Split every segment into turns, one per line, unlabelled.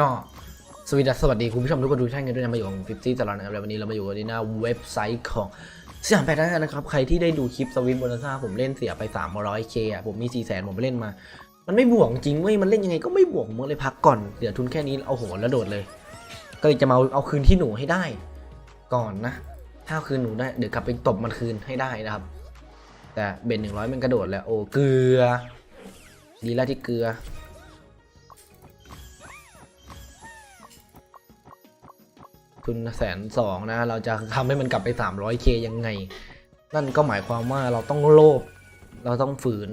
ก็สวัสดีสวัสดีคุณผู้ชมทุกคนทุกท่านกันด้วยนะมาอยู่กับฟิฟตี้ตลอดนะครับแล้ววันนี้เรามาอยู่กันที่หน้าเว็บไซต์ของสยามแพทย์นะครับ ใครที่ได้ดูคลิปสวิตบนซ่าผมเล่นเสียไป 300k อะผมมี 4 0 0 0 0ผมไปเล่นมา มันไม่บวกจริงเว้ยมันเล่นยังไงก็ไม่บวกผมก็เลยพักก่อนเดี๋ยวทุนแค่นี้เอาโหนแล้วโดดเลย ก็เลยจะมาเอาคืนที่หนูให้ได้ ก่อนนะ ถ้าเอาคืนหนูได้เดี๋ยวกลับไปตบมันคืนให้ได้นะครับ แต่เบ็ดหนึ่งร้อยมันกระโดดแล้วโอ้เกลือ ดีแล้วที่เกลือ ทุนแสนสองนะ เราจะทำให้มันกลับไป 300k ยังไง นั่นก็หมายความว่าเราต้องโลภเราต้องฝืน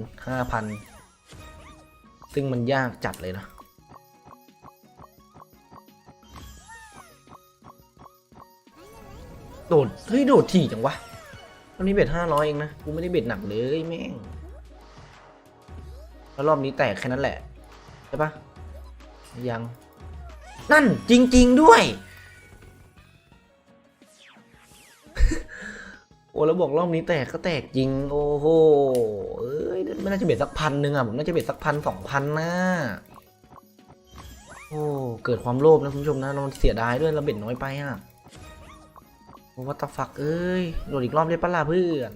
5,000 ซึ่งมันยากจัดเลยนะโดดเฮ้ยโดดถี่จังวะวันนี้เบ็ด500เองนะ กูไม่ได้เบ็ดหนักเลยแม่ง แล้วรอบนี้แตกแค่นั้นแหละ ใช่ปะยัง นั่นจริง ๆ ด้วย อ้แล้วบอกรอบนี้แตกก็แตกจริง โอ้โหเอ้ยไม่น่าจะเบ็ดสักพันหนึ่งอะผมน่าจะเบ็ดสักพันสองพันนะโอ้เกิดความโลภนะคุณผู้ชมนะเราเสียดายด้วยเราเบ็ดน้อยไปอะโอ้วัตฟักเอ้ยโดดอีกรอบได้ปะล่ะเพื่อน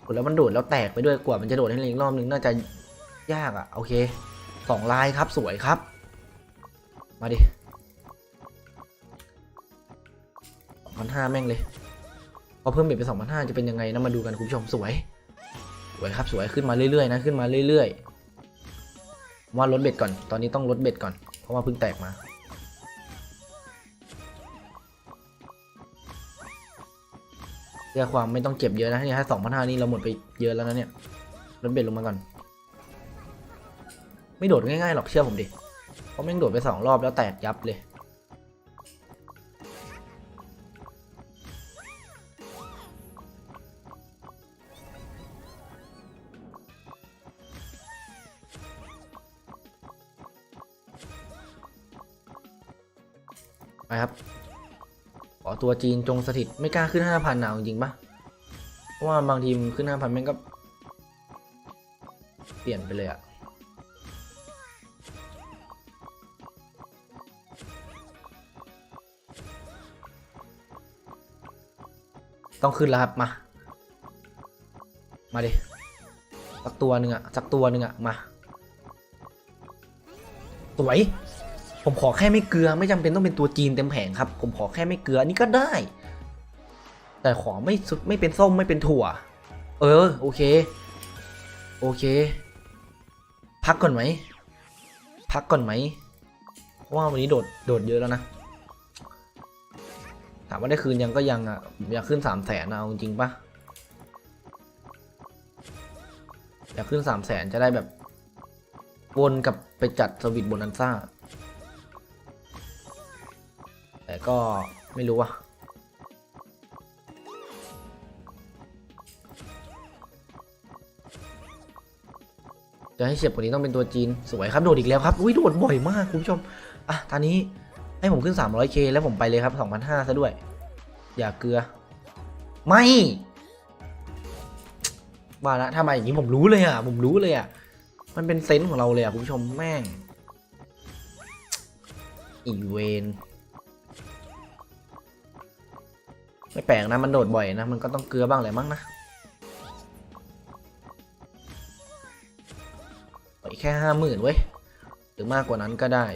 โอ้แล้วมันโดดแล้วแตกไปด้วยกว่ามันจะโดดให้อีกรอบนึงน่าจะยากอะโอเคสองลายครับสวยครับ มาดิพันห้าแม่งเลย พอเพิ่มเบ็ดไปสองพันห้าจะเป็นยังไงนะมาดูกันคุณผู้ชมสวย สวยครับสวยขึ้นมาเรื่อยๆนะขึ้นมาเรื่อยๆว่าลดเบ็ดก่อน ตอนนี้ต้องลดเบ็ดก่อน เพราะว่าเพิ่งแตกมาเพื่อความไม่ต้องเก็บเยอะนะเนี่ยถ้าสองพันห้านี่เราหมดไปเยอะแล้วนะเนี่ยลดเบ็ดลงมาก่อน ไม่โดดง่ายๆหรอกเชื่อผมดิเพราะแม่งโดดไปสองรอบแล้วแตกยับเลย ไปครับ ขอตัวจีนจงสถิตไม่กล้าขึ้นห้าพันหนาวจริงปะเพราะว่าบางทีมขึ้นห้าพันแม่งก็ เปลี่ยนไปเลยอะต้องขึ้นแล้วครับมา มาดิ สักตัวหนึ่งอะสักตัวหนึ่งอะมา สวย ผมขอแค่ไม่เกลือไม่จำเป็นต้องเป็นตัวจีนเต็มแผงครับ ผมขอแค่ไม่เกลืออันนี้ก็ได้ แต่ขอไม่สุดไม่เป็นส้มไม่เป็นถั่ว เออโอเค โอเค พักก่อนไหมพักก่อนไหมเพราะว่าวันนี้โดดโดดเยอะแล้วนะถามว่าได้คืนยังก็ยังอะอยากขึ้นสามแสนเอาจริงปะอยากขึ้นสามแสนจะได้แบบ วนกับไปจัดสวิตบนนันซ่า แต่ก็ไม่รู้ว่ะจะให้เฉียบกว่านี้ต้องเป็นตัวจีน สวยครับโดดอีกแล้วครับ อุ้ยโดดบ่อยมากคุณผู้ชม อะ ตอนนี้ให้ผมขึ้น 300k แล้วผมไปเลยครับ2,500ซะด้วย อย่าเกลือ ไม่ว่าละถ้ามาอย่างนี้ผมรู้เลยอะ ผมรู้เลยอะ มันเป็นเซนส์ของเราเลยอะคุณผู้ชมแม่งอีเวน ไม่แปลกนะมันโดดบ่อยนะ มันก็ต้องเกลือบ้างแหละมั้งนะอีกแค่ห้าหมื่นเว้ย หรือมากกว่านั้นก็ได้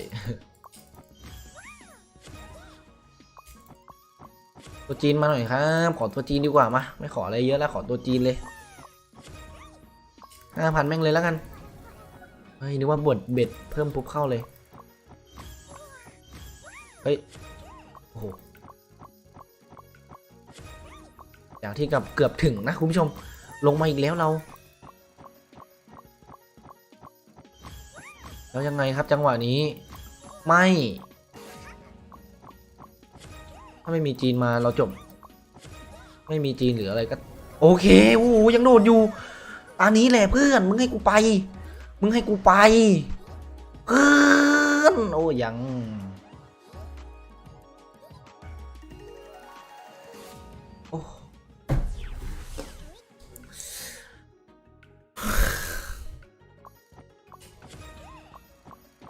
ตัวจีนมาหน่อยครับ ขอตัวจีนดีกว่ามา ไม่ขออะไรเยอะแล้วขอตัวจีนเลยห้าพันแม่งเลยแล้วกัน เฮ้ยนึกว่าบทเบ็ดเพิ่มปุ๊บเข้าเลย เฮ้ย โอ้โห อย่างที่กับเกือบถึงนะคุณผู้ชม ลงมาอีกแล้วเรา แล้วยังไงครับจังหวะนี้ ไม่ ถ้าไม่มีจีนมาเราจบ ไม่มีจีนหรืออะไรก็ โอเคโอ้ยังโดดอยู่ อันนี้แหละเพื่อน มึงให้กูไป มึงให้กูไป เพื่อน โอ้ยัง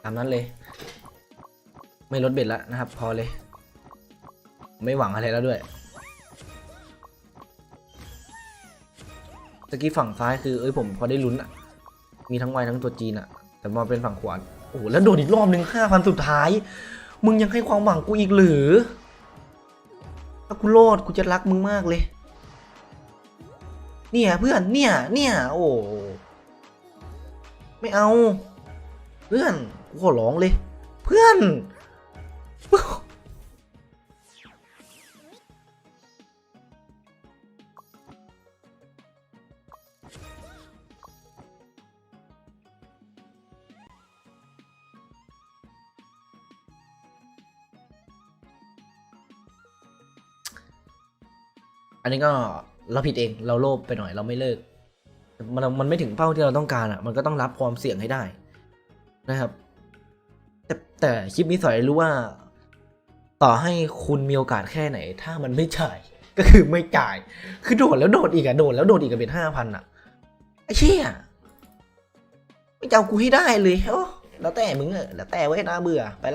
ามนั้นเลย ไม่ลดเบ็ดแล้วนะครับ พอเลย ไม่หวังอะไรแล้วด้วยตะกี้ฝั่งซ้ายคือเอ้ยผมพอได้ลุ้นอะมีทั้งวายทั้งตัวจีนอะแต่มาเป็นฝั่งขวาโอ้โหแล้วโดดอีกรอบหนึ่งห้าพันสุดท้าย มึงยังให้ความหวังกูอีกหรือ ถ้ากูโลดกูจะรักมึงมากเลย เนี่ยเพื่อนเนี่ยเนี่ยโอ้ไม่เอา เพื่อนกูขอร้องเลย เพื่อนอันนี้ก็เราผิดเองเราโลภไปหน่อยเราไม่เลิก มันมันไม่ถึงเป้าที่เราต้องการอะ มันก็ต้องรับความเสี่ยงให้ได้ นะครับ แต่แต่คลิปนี้สอนรู้ว่า ต่อให้คุณมีโอกาสแค่ไหน ถ้ามันไม่จ่ายก็คือไม่จ่าย คือโดดแล้วโดดอีกอะโดดแล้วโดดอีกอะเป็นห้าพันอะไอ้เชี่ยไม่จะเอากูให้ได้เลยโอ้แล้วแต่มึงอะแล้วแต่ไว้นะเบื่อไปละ